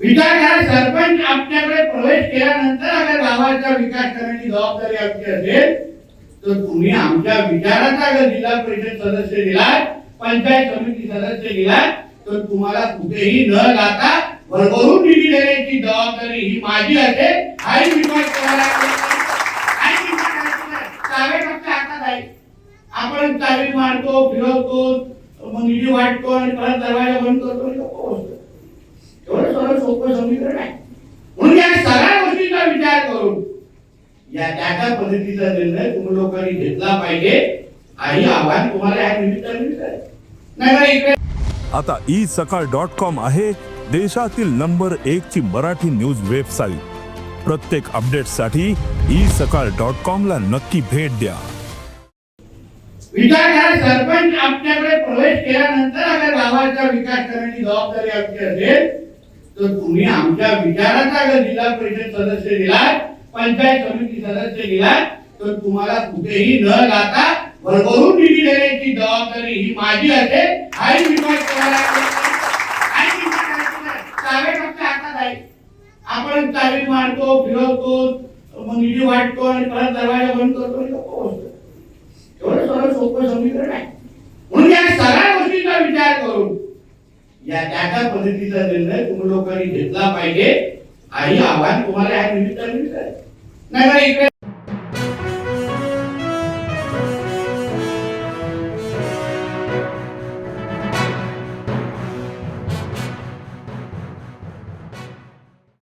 विचार करा सरपंच आपल्याकडे प्रवेश केल्यानंतर अगर गावाचा विकास करण्याची जबाबदारी आपली असेल तर तुम्ही आमच्या विचाराचा अगर जिल्हा परिषद सदस्य दिलाय पंचायत समिती सदस्य दिलाय तर तुम्हाला कुठेही न जाता भरभरून निधी देण्याची जबाबदारी ही माझी असेल. हाही विकास करायला चावे फक्त हातात आहे. आपण चावी मारतो फिरवतो मग निधी वाटतो आणि परत दरवाजा बंद करतो आणि गप्प बसतो. एवढं सरळ सोपं समीकरण आहे म्हणून या सगळ्या गोष्टींचा विचार करून या त्या त्या पद्धतीचा निर्णय तुम्ही लोकांनी घेतला पाहिजे. आणि आव्हान तुम्हाला या निमित्ताने. नाही इकडे. आता ई सकाळ डॉट कॉम आहे देशातील नंबर एक ची मराठी न्यूज वेबसाईट. प्रत्येक अपडेटसाठी ई सकाळ डॉट कॉम ला नक्की भेट द्या. विचार करा सरपंच आपल्याकडे प्रवेश केल्यानंतर अगर गावाचा विकास करण्याची जबाबदारी आपली असेल तर तुम्ही आमच्या विचाराचा जर जिल्हा परिषद सदस्य दिलात पंचायत समिती सदस्य दिलात तर तुम्हाला कुठेही न जाता भरभरून निधी देण्याची जबाबदारी ही माझी असेल. हाही विश्वास चावे फक्त हातात आहे आपण चावी मारतो फिरवतो निधी वाटतो आणि परत दरवाजा बंद करतो. एवढं सरळ सोपं समीकरण आहे म्हणून या सगळ्या गोष्टींचा विचार करून या त्या त्या पद्धतीचा निर्णय तुम्ही लोकांनी घेतला पाहिजे. आणि आव्हान तुम्हाला या निमित्ताने नाही इकडे